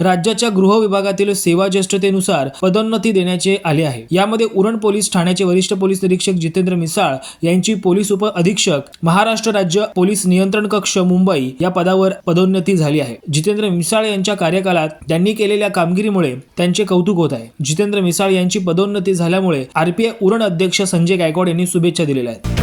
राज्याच्या गृह विभागातील सेवा ज्येष्ठतेनुसार पदोन्नती देण्याचे आले आहे. यामध्ये उरण पोलीस ठाण्याचे वरिष्ठ पोलीस निरीक्षक जितेंद्र मिसाळ यांची पोलीस उप अधीक्षक महाराष्ट्र राज्य पोलीस नियंत्रण कक्ष मुंबई या पदावर पदोन्नती झाली आहे. जितेंद्र मिसाळ यांच्या कार्यकालात त्यांनी केलेल्या कामगिरीमुळे त्यांचे कौतुक होत आहे. जितेंद्र मिसाळ यांची पदोन्नती झाल्यामुळे आरपीआय उरण अध्यक्ष संजय गायकवाड यांनी शुभेच्छा दिलेल्या आहेत.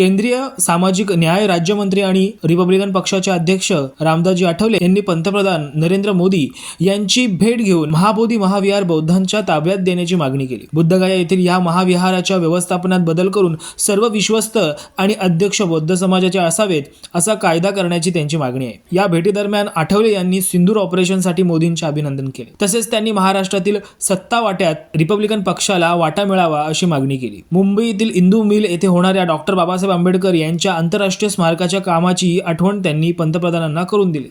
केंद्रीय सामाजिक न्याय राज्यमंत्री आणि रिपब्लिकन पक्षाचे अध्यक्ष रामदासजी आठवले यांनी पंतप्रधान नरेंद्र मोदी यांची भेट घेऊन महाबोधी महाविहार बौद्धांच्या ताब्यात देण्याची मागणी केली. बुद्धगया येथील या महाविहाराच्या व्यवस्थापनात बदल करून सर्व विश्वस्त आणि अध्यक्ष बौद्ध समाजाचे असावेत असा कायदा करण्याची त्यांची मागणी आहे. या भेटीदरम्यान आठवले यांनी सिंदूर ऑपरेशनसाठी मोदींचे अभिनंदन केले. तसेच त्यांनी महाराष्ट्रातील सत्ता वाट्यात रिपब्लिकन पक्षाला वाटा मिळावा अशी मागणी केली. मुंबईतील इंदू मिल येथे होणाऱ्या डॉक्टर बाबासाहेब आंबेडकर यांच्या आंतरराष्ट्रीय स्मारकाच्या कामाची आठवण त्यांनी पंतप्रधानांना करून दिली.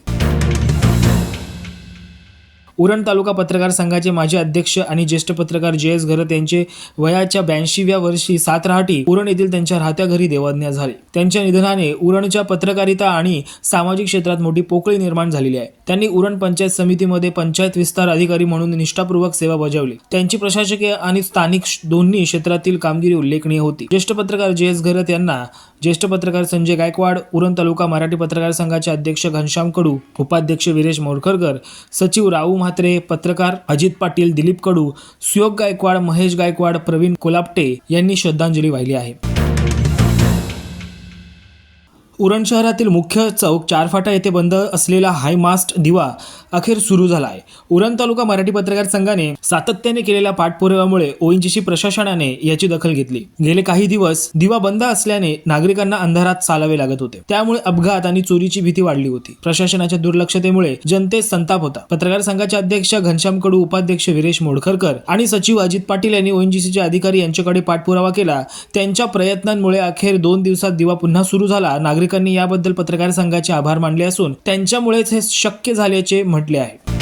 उरण तालुका पत्रकार संघाचे माजी अध्यक्ष आणि ज्येष्ठ पत्रकार जे एस घरत यांचे वयाच्या ब्याऐंशीव्या वर्षी सात रहाटी उरण येथील त्यांच्या राहत्या घरी देवाज्ञा झाले. त्यांच्या निधनाने उरणच्या पत्रकारिता आणि सामाजिक क्षेत्रात मोठी पोकळी निर्माण झालेली आहे. त्यांनी उरण पंचायत समितीमध्ये पंचायत विस्तार अधिकारी म्हणून निष्ठापूर्वक सेवा बजावली. त्यांची प्रशासकीय आणि स्थानिक श- दोन्ही क्षेत्रातील कामगिरी उल्लेखनीय होती. ज्येष्ठ पत्रकार जे एस घरत यांना ज्येष्ठ पत्रकार संजय गायकवाड उरण तालुका मराठी पत्रकार संघाचे अध्यक्ष घनश्याम कडू उपाध्यक्ष वीरेश मोरखरकर सचिव राऊ म्हात्रे पत्रकार अजित पाटील दिलीप कडू सुयोग गायकवाड महेश गायकवाड प्रवीण कोलापटे यांनी श्रद्धांजली वाहिली आहे. उरण शहरातील मुख्य चौक चारफाटा येथे बंद असलेला हाय मास्ट दिवा अखेर सुरू झाला आहे उरण तालुका मराठी पत्रकार संघाने सातत्याने केलेल्या पाठपुराव्यामुळे ओएनजीसी प्रशासनाने याची दखल घेतली. गेले काही दिवस दिवा बंद असल्याने नागरिकांना अंधारात चालावे लागत होते. त्यामुळे अपघात आणि चोरीची भीती वाढली होती. प्रशासनाच्या दुर्लक्षतेमुळे जनतेत संताप होता. पत्रकार संघाचे अध्यक्ष घनश्याम कडू उपाध्यक्ष विरेश मोडखरकर आणि सचिव अजित पाटील यांनी ओएनजीसीचे अधिकारी यांच्याकडे पाठपुरावा केला. त्यांच्या प्रयत्नांमुळे अखेर दोन दिवसात दिवा पुन्हा सुरू झाला. नागरिक नागरिकांनी याबद्दल पत्रकार संघाचे आभार मानले असून त्यांच्यामुळेच हे शक्य झाल्याचे म्हटले आहे.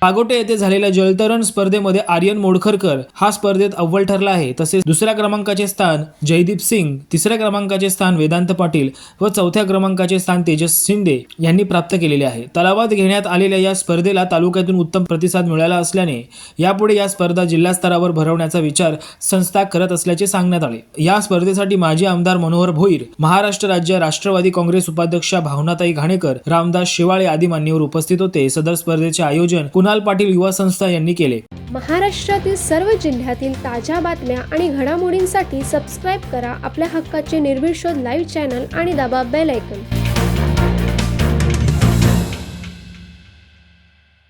पागोटे येथे झालेल्या जलतरण स्पर्धेमध्ये आर्यन मोडखरकर हा स्पर्धेत अव्वल ठरला आहे. तसेच दुसऱ्या क्रमांकाचे स्थान जयदीप सिंग तिसऱ्या क्रमांकाचे स्थान वेदांत पाटील व चौथ्या क्रमांकाचे स्थान तेजस शिंदे यांनी प्राप्त केलेले आहे. तलावात घेण्यात आलेल्या या स्पर्धेला तालुक्यातून उत्तम प्रतिसाद मिळाला असल्याने यापुढे या स्पर्धा जिल्हा स्तरावर भरवण्याचा विचार संस्था करत असल्याचे सांगण्यात आले. या स्पर्धेसाठी माजी आमदार मनोहर भोईर महाराष्ट्र राज्य राष्ट्रवादी काँग्रेस उपाध्यक्षा भावनाताई घाणेकर रामदास शेवाळे आदी मान्यवर उपस्थित होते. सदर स्पर्धेचे आयोजन कुणाल पाटील युवा संस्था यांनी केले. महाराष्ट्रातील सर्व जिल्ह्यातील ताज्या बातम्या आणि घडामोडींसाठी सबस्क्राईब करा आपल्या हक्काचे निर्भीड शोध लाईव्ह चॅनल आणि दाबा बेल ऐकन